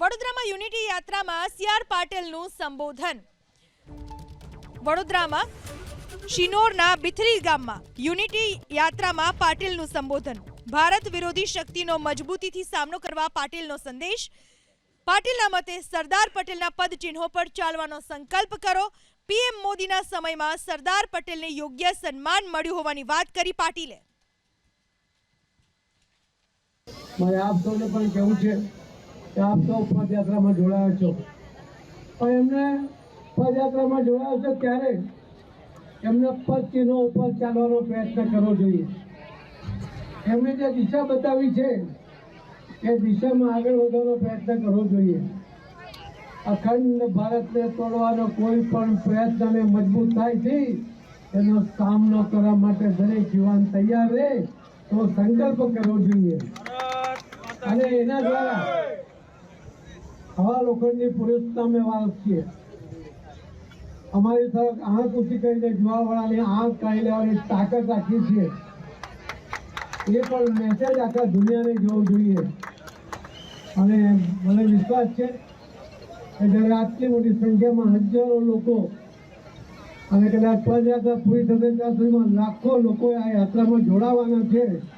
વડોદરામાં યુનિટી યાત્રામાં સીઆર પાટેલનું સંબોધન. વડોદરામાં શિનોરના બિથરી ગામમાં યુનિટી યાત્રામાં પાટીલનું સંબોધન. ભારત વિરોધી શક્તિનો મજબૂતીથી સામનો કરવા પાટીલનો સંદેશ. પાટીલના મતે સરદાર પટેલના પદ ચિહ્નો પર ચાલવાનો સંકલ્પ કરો. પીએમ મોદીના સમયમાં સરદાર પટેલને યોગ્ય સન્માન મળ્યું હોવાની વાત કરી પાટીલે. મારે આપ સૌને પણ કહેવું છે કે આપ સૌ પદયાત્રામાં જોડાયા છો. પણ એમને પદયાત્રામાં જોડાયા છો ત્યારે એમને પદ ચિહ્નો ઉપર ચાલવાનો પ્રયત્ન કરવો જોઈએ. એમને જે દિશા બતાવી છે એ દિશામાં આગળ વધવાનો પ્રયત્ન કરવો જોઈએ. અખંડ ભારતને તોડવાનો કોઈ પણ પ્રયત્નને મજબૂત થાય છે એનો સામનો કરવા માટે દરેક યુવાન તૈયાર રહે તો સંકલ્પ કરવો જોઈએ. અને એના દ્વારા હવા લોખંડની પુરુષતા અમે વારસ છીએ અમારી તરફ આંખ ઊંચી કરીને જોવાવાળાની આંખ કાઢી લેવાની તાકાત રાખી છીએ એ પણ મેસેજ આખા દુનિયાને જોવું જોઈએ. અને મને વિશ્વાસ છે કે જ્યારે આટલી મોટી સંખ્યામાં હજારો લોકો અને કદાચ પદયાત્રા પૂરી થશે ત્યાં સુધીમાં લાખો લોકો આ યાત્રામાં જોડાવાના છે